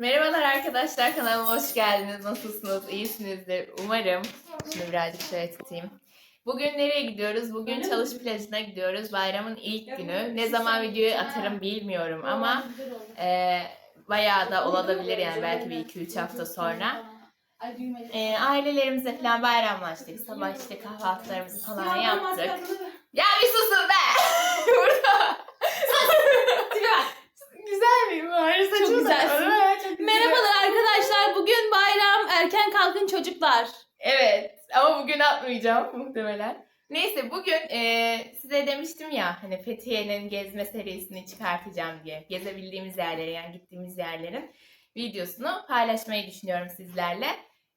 Merhabalar arkadaşlar kanalıma hoş geldiniz. Nasılsınız? İyisinizdir umarım. Şimdi birazcık şöyle tutayım. Bugün nereye gidiyoruz? Bugün çalış plajına gidiyoruz. Bayramın ilk günü. Ne zaman videoyu atarım bilmiyorum ama e, bayağı da olabilir yani belki bir 2-3 hafta sonra. E, ailelerimize falan bayramlaştık. Sabah işte kahvaltılarımızı falan yaptık. Ya bir susun be! Burada. güzel miyim bari? Saçma Çok güzelsin. sapan. Çok güzel. Merhabalar arkadaşlar. Bugün bayram. Erken kalkın çocuklar. Evet ama bugün atmayacağım muhtemelen. Neyse bugün eee, size demiştim ya hani Fethiye'nin gezme serisini çıkartacağım diye. Gezebildiğimiz yerleri yani gittiğimiz yerlerin videosunu paylaşmayı düşünüyorum sizlerle.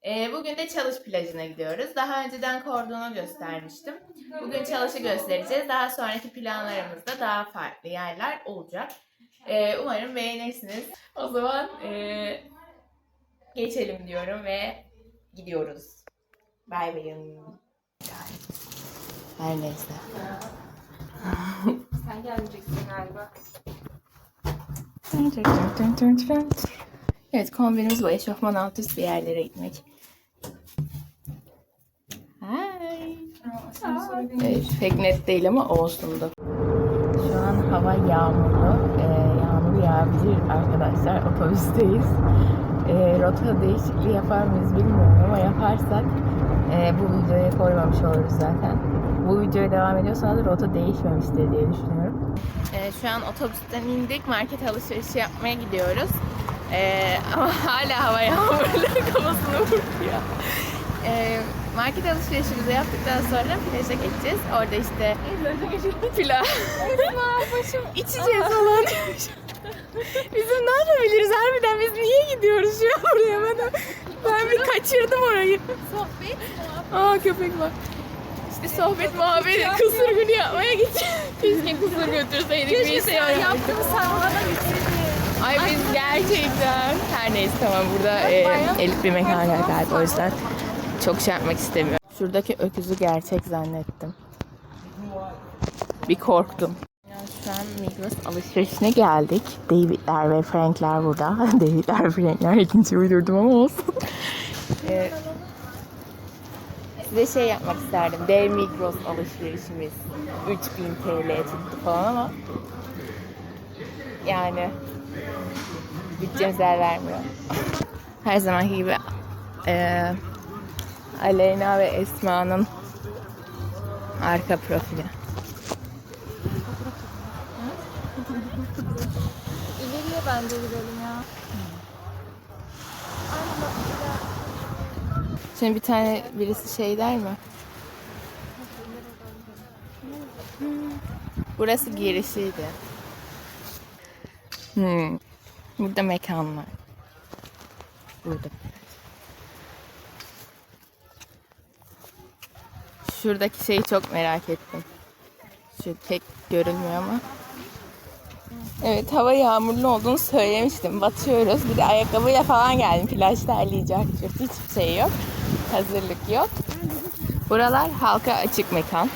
Eee, bugün de Çalış plajına gidiyoruz. Daha önceden kordonu göstermiştim. Bugün Çalış'ı göstereceğiz. Daha sonraki planlarımızda daha farklı yerler olacak. Eee, umarım beğenirsiniz. O zaman eee, geçelim diyorum ve gidiyoruz. Bay bayım. Her neyse. Sen gelmeyeceksin galiba. Evet kombinimiz bu. Eşofman alt üst bir yerlere gitmek. Hi. Evet, pek net değil ama olsundu. Şu an hava yağmurlu. Ee, yağmur yağabilir arkadaşlar. Otobüsteyiz. Ee, rota değişikliği yapar mıyız bilmiyorum ama yaparsak e, bu videoya koymamış oluruz zaten. Bu videoya devam ediyorsanız da rota değişmemiştir diye düşünüyorum. Ee, şu an otobüsten indik. Market alışverişi yapmaya gidiyoruz. Ee, ama hala hava yağmurlu kafasına vuruyor. Ee, market alışverişimizi yaptıktan sonra plaja geçeceğiz. Orada işte plaj. başım içeceğiz falan. Bizim ne yapabiliriz harbiden biz niye gidiyoruz şu an buraya ben, ben bir kaçırdım orayı. Sohbet. Aa köpek var. İşte sohbet muhabbet kısır günü yapmaya gideceğiz. Keşke kısır götürseydik. Keşke bir şey sen yaptığımız sarmada gitseydin. Ay biz gerçekten. Her neyse tamam burada e, elit bir mekan galiba o yüzden çok şey yapmak istemiyorum. Şuradaki öküzü gerçek zannettim. Bir korktum. Şu an Migros alışverişine geldik. David'ler ve Frank'ler burada. David'ler, Frank'ler ikinci uydurdum ama olsun. Ee, size şey yapmak isterdim. Dev Migros alışverişimiz 3000 TL tuttu falan ama yani bütçemiz el vermiyor. Her zamanki gibi eee Aleyna ve Esma'nın arka profili. Bence gidelim ya. Şimdi bir tane birisi şey der mi? Burası girişiydi. Hmm. Burada mekan var. Burada. Şuradaki şeyi çok merak ettim. Şu pek görünmüyor ama. Evet hava yağmurlu olduğunu söylemiştim. Batıyoruz. Bir de ayakkabıyla falan geldim. Plaj terleyecek. Hiçbir şey yok. Hazırlık yok. Buralar halka açık mekan.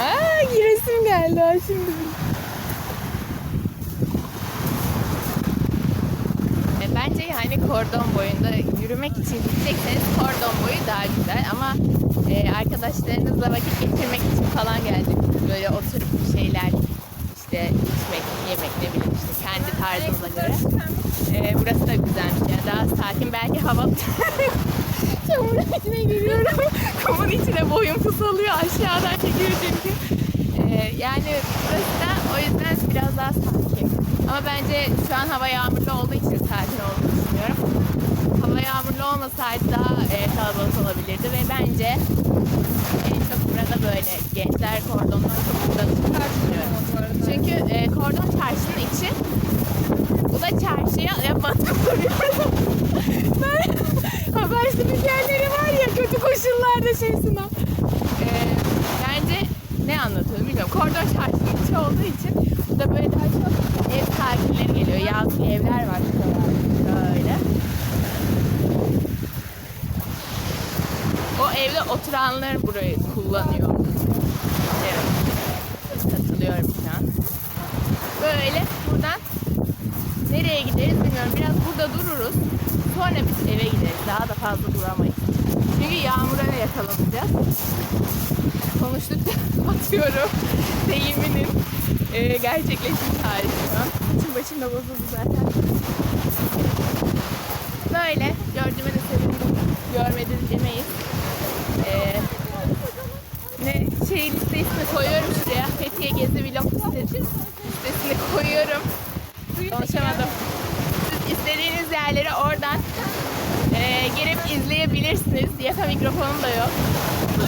Aa, giresim geldi ha şimdi. E, Bence yani kordon boyunda yürümek için gidecekseniz kordon boyu daha güzel ama e, arkadaşlarınızla vakit geçirmek için falan geldik. Böyle oturup bir şeyler işte yemek ne bileyim işte kendi tarzınıza göre. E, burası da güzelmiş yani daha sakin belki hava çamurun içine giriyorum. Kumun içine boyum kısalıyor aşağıdan çekiyor çünkü. E, yani burası da o yüzden biraz daha sakin. Ama bence şu an hava yağmurlu olduğu için sakin düşünüyorum. Hava yağmurlu olmasaydı daha e, kalabalık olabilirdi ve bence en çok burada böyle gençler kordondan çok kullanışlı düşünüyorum. Çünkü e, kordon çarşının içi bu da çarşıya ya batık vuruyorum. ben haber spikerleri var ya kötü koşullarda şey sınav. E, bence ne anlatıyor bilmiyorum. Kordon çarşının içi olduğu için burada böyle daha çok ev sakinleri geliyor. Yazlık evler var şuralarda böyle. O evde oturanlar burayı kullanıyor. Evet. Katılıyorum şu an. Böyle buradan nereye gideriz bilmiyorum. Biraz burada dururuz. Sonra biz eve gideriz. Daha da fazla duramayız. Çünkü yağmura yakalanacağız. Konuştukça atıyorum. Deyiminin e, gerçekleşmiş hali şu an. Saçım başım da bozuldu zaten. Böyle. Gördüğüme de sevindim. Görmediniz demeyiz. Ee, ne şey listesini koyuyorum şuraya. Fethiye Gezi Vlog listesi- listesini koyuyorum. Konuşamadım. Siz istediğiniz yerleri oradan e, girip izleyebilirsiniz. Yaka mikrofonum da yok.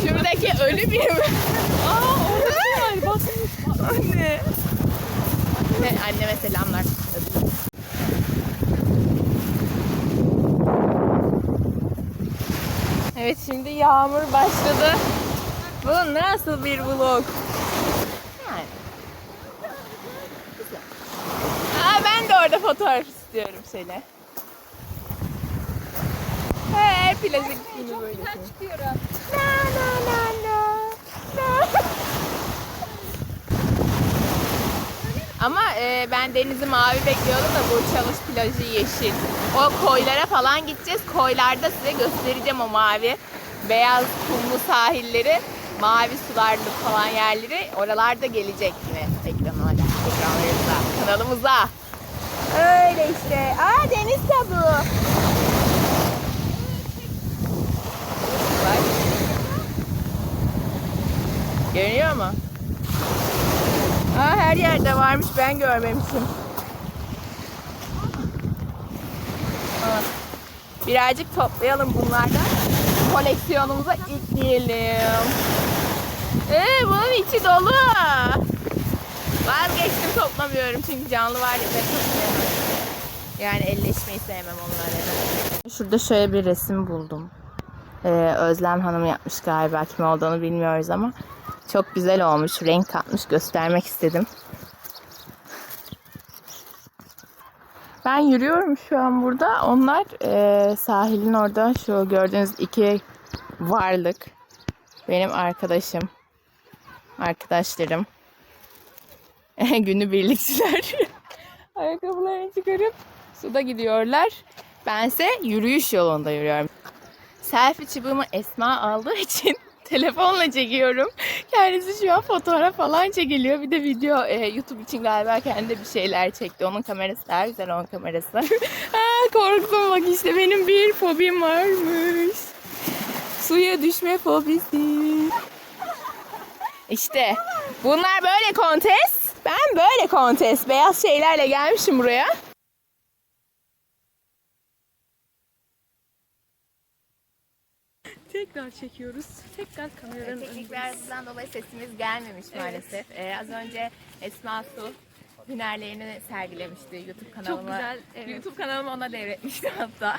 Şuradaki ölü biri mi? Aa orada var. Anne. Ne, anneme selamlar. Evet şimdi yağmur başladı. Bu nasıl bir vlog? Yani. Güzel. Aa, ben de orada fotoğraf istiyorum şöyle. He, plaja gittiğini böyle. çıkıyorum. Na na na na. na. Ama e, ben denizi mavi bekliyordum da bu çalış plajı yeşil. O koylara falan gideceğiz. Koylarda size göstereceğim o mavi beyaz kumlu sahilleri, mavi sularlı falan yerleri. Oralarda gelecek yine ekranlarımıza, kanalımıza. Öyle işte. Aa deniz. Bak. Görünüyor mu? Aa, her yerde varmış ben görmemişim. Aa, Birazcık toplayalım bunlardan. Koleksiyonumuza ekleyelim. Ee, bunun içi dolu. Vazgeçtim toplamıyorum çünkü canlı var ya ben toplayamam. Yani elleşmeyi sevmem onlarla. Şurada şöyle bir resim buldum. Ee, Özlem Hanım yapmış galiba kim olduğunu bilmiyoruz ama çok güzel olmuş renk katmış göstermek istedim. Ben yürüyorum şu an burada. Onlar eee, sahilin orada şu gördüğünüz iki varlık. Benim arkadaşım. Arkadaşlarım. Günübirlikçiler. Ayakkabılarını çıkarıp suda gidiyorlar. Bense yürüyüş yolunda yürüyorum. Selfie çubuğumu Esma aldığı için telefonla çekiyorum. Kendisi şu an fotoğraf falan çekiliyor. Bir de video e, YouTube için galiba kendi bir şeyler çekti. Onun kamerası daha güzel onun kamerası. Aa, korktum bak işte benim bir fobim varmış. Suya düşme fobisi. İşte bunlar böyle kontes. Böyle kontes. Beyaz şeylerle gelmişim buraya. Tekrar çekiyoruz. Tekrar kameranın Teknik önündeyiz. bir arızadan dolayı sesimiz gelmemiş maalesef. Ee, az önce Esma Su hünerlerini sergilemişti YouTube kanalıma. güzel, evet. YouTube kanalımı ona devretmişti hatta.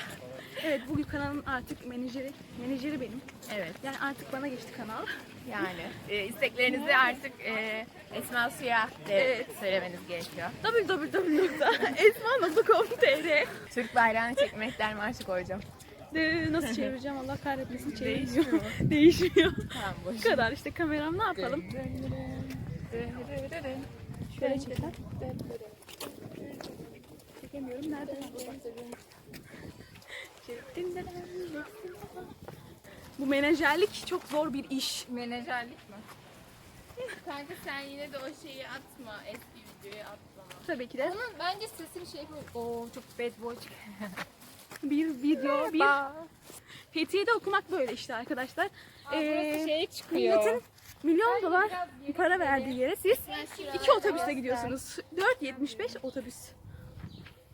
Evet bugün kanalın artık menajeri. Menajeri benim. Evet Yani artık bana geçti kanal. Yani e, isteklerinizi artık e, Esma Su'ya de söylemeniz gerekiyor. www.esma.com.tr Türk bayrağını çekmekten marşı koyacağım. De, Nasıl çevireceğim Allah kahretmesin çevirmiyor. Değişmiyor. Tamam boş. Bu kadar işte kameram ne yapalım? Şöyle çeker. Çekemiyorum. Nerede? Bu menajerlik çok zor bir iş. Menajerlik mi? Kanka sen yine de o şeyi atma. Eski videoyu atlama. Tabii ki de Onun bence sesini şey yapıyor. Oo çok bad boy çıkıyor. bir video, bir Fethiye'de okumak böyle işte arkadaşlar. Ee, şey çıkıyor. milletin milyon dolar para verdiği yere siz iki otobüsle gidiyorsunuz. 4.75 otobüs.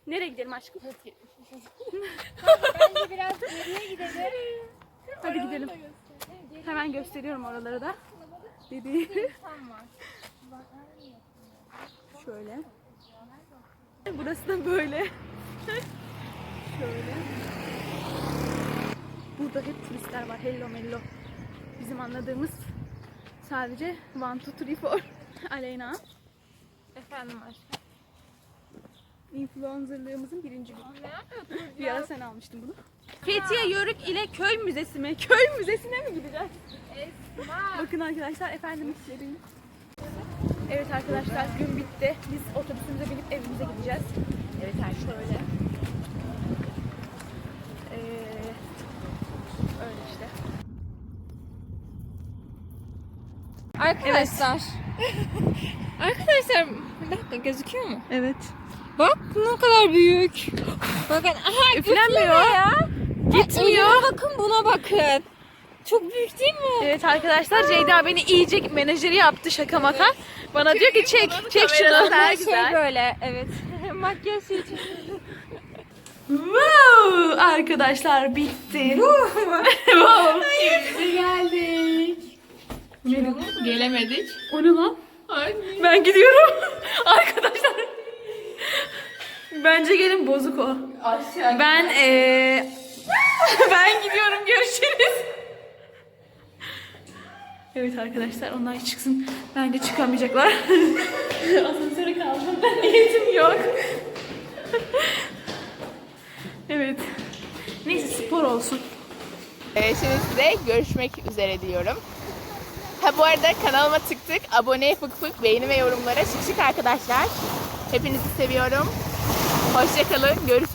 Nereye gidelim aşkım? Bence biraz geriye gidelim. Hadi gidelim. Hemen gösteriyorum oraları da. Dedi. Şöyle. Burası da böyle. Şöyle. Burada hep turistler var. Hello mello. Bizim anladığımız sadece one, two, three, four. Aleyna. Efendim aşkım. Influencerlığımızın birinci günü. Bir ara sen almıştın bunu. Fethiye Yörük ile Köy Müzesi mi? Köy Müzesi'ne mi gideceğiz? Esma. Bakın arkadaşlar efendim içeriyim. Evet arkadaşlar gün bitti. Biz otobüsümüze binip evimize gideceğiz. Evet her öyle. Ee, öyle. Arkadaşlar. arkadaşlar bir dakika gözüküyor mu? Evet. Bak ne kadar büyük. Bakın aha e, Üflenmiyor. ya. Gitmiyor. Bakın buna bakın. Çok büyük değil mi? Evet arkadaşlar Ceyda beni iyice menajeri yaptı şaka maka. Bana diyor ki çek çek şunu. Her güzel. şey böyle evet. Makyaj şey. Wow, arkadaşlar bitti. wow. geldik. Gelemedik. O ne lan? Ben gidiyorum. arkadaşlar. Bence gelin bozuk o. Aşağı. Ben eee ben gidiyorum görüşürüz. Evet arkadaşlar onlar çıksın. Bence çıkamayacaklar. Asansöre kaldım. Ben niyetim yok. evet. Neyse spor olsun. Ee, şimdi size görüşmek üzere diyorum. Ha bu arada kanalıma tık tık, abone, fık fık, beğeni ve yorumlara şık şık arkadaşlar. Hepinizi seviyorum. Hoşçakalın, görüşürüz.